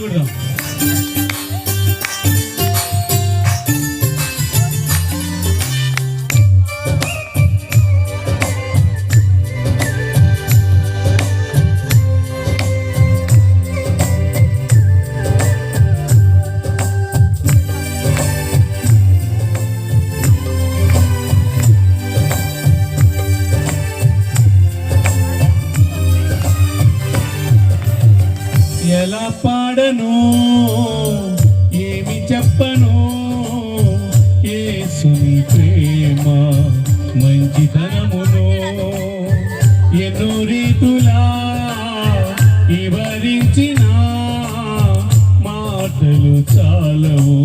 കാണപ്പെടുക ఏమి చెప్పను? ఏసుని ప్రేమ మంచితనమును ఎన్నో రీతులా వివరించిన మాటలు చాలవు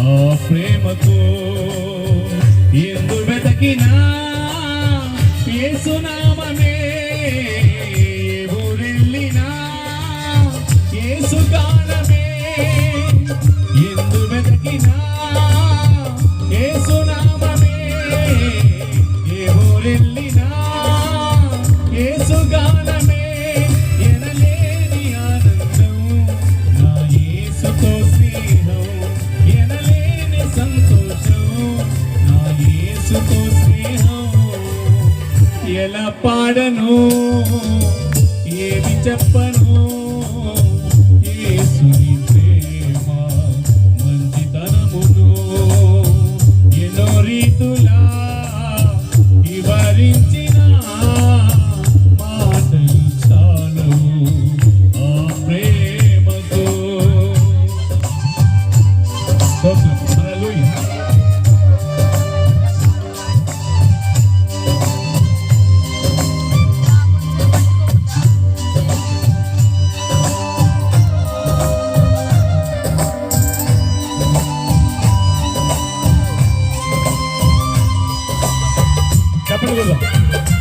ఆ ప్రేమకు. ఎందు వెతకినా ఏసునా పాడను ఏమి చెప్పను. Hadi bakalım.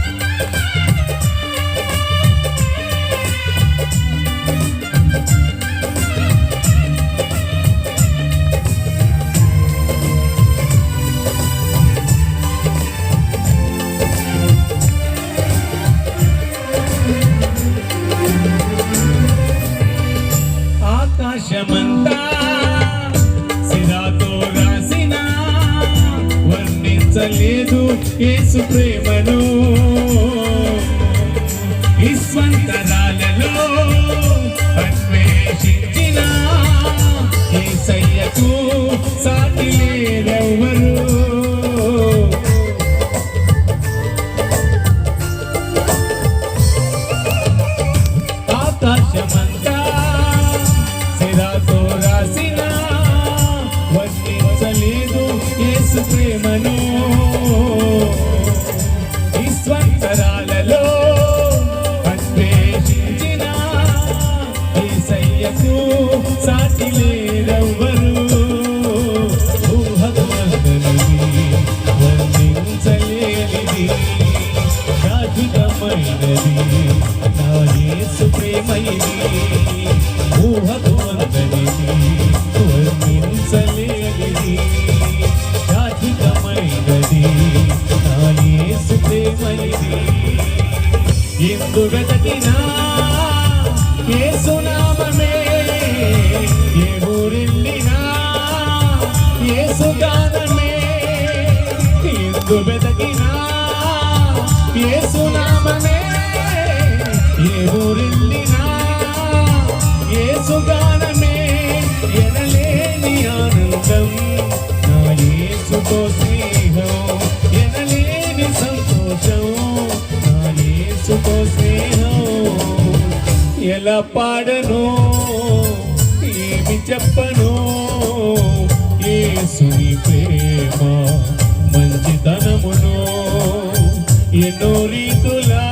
వర్ణించలేదు ఏసు ప్రేమను. విశ్వంతరాలలో ప్రేమను వెతకినా యేసునామమే ఏ ఊరెళ్ళినా యేసు ఎనలేని ఆనందం. నా యేసుతో స్నేహం ఎనలేని సంతోషం. నా యేసుతో స్నేహం ఎలా పాడను? ఏమి చెప్పను? ఎన్నో రీతులా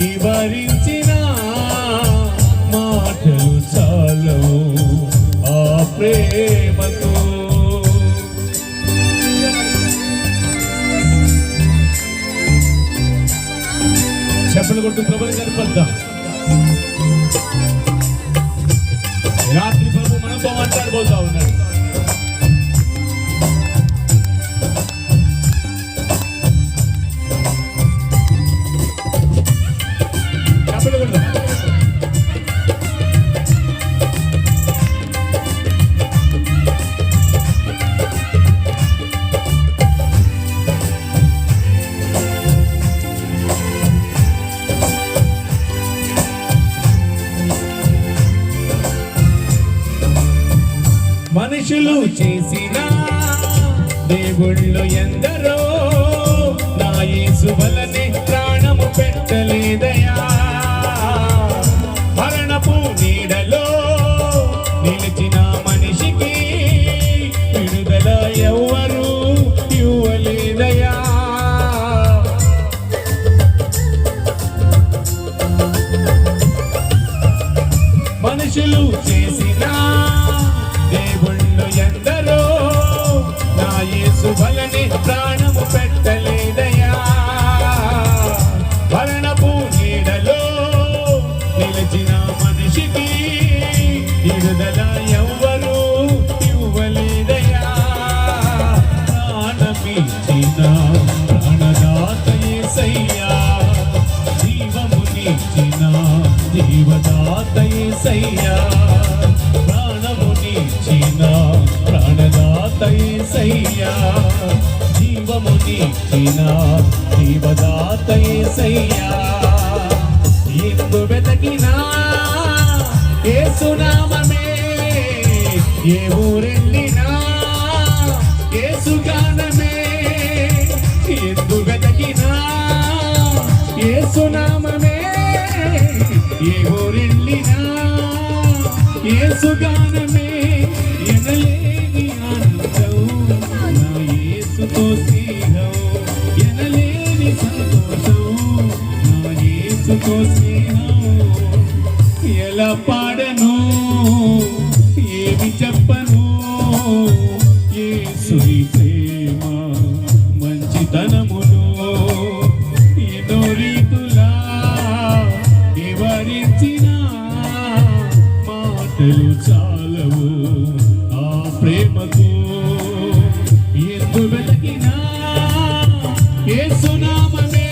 వివరించిన మాటలు చాలు ఆ ప్రేమతో. చెప్పలు కొట్టు ప్రభుత్వం కనపద్దాం మనుషులు చేసినా దేవుళ్ళు ఎందరో నా యేసు వలనే ప్రాణము పెట్టలేదే. జీవమునిచ్చిన జీవదాత యేసయ్యా ప్రాణమునిచ్చిన ప్రాణదాత యేసయ్యా జీవమునిచ్చిన జీవదాత యేసయ్యా ఎందు వెతకినా ఏసునామమే ఏ ఊరు ఏ ఊరెళ్ళినా ఏసుగానమే ఎనలేని ఆనందం. నా యేసుతో స్నేహం ఎనలేని సంతోషం. నా యేసుతో స్నేహం ఎలా చెప్పిన మాటలు చాలవు. ఆ ప్రేమకు ఎందు వెతికిన? ఏ ఏసునామమే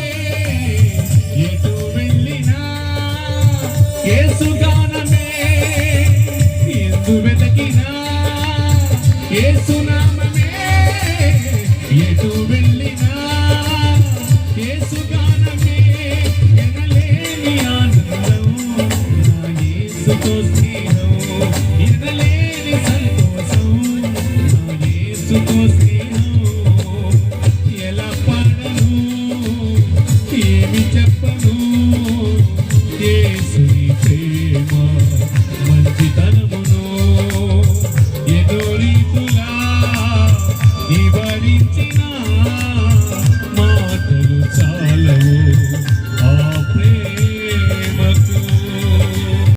ఎటు వెళ్ళిన? ఏ సుగానమే ఎందు వెతికిన? ఏ సునా because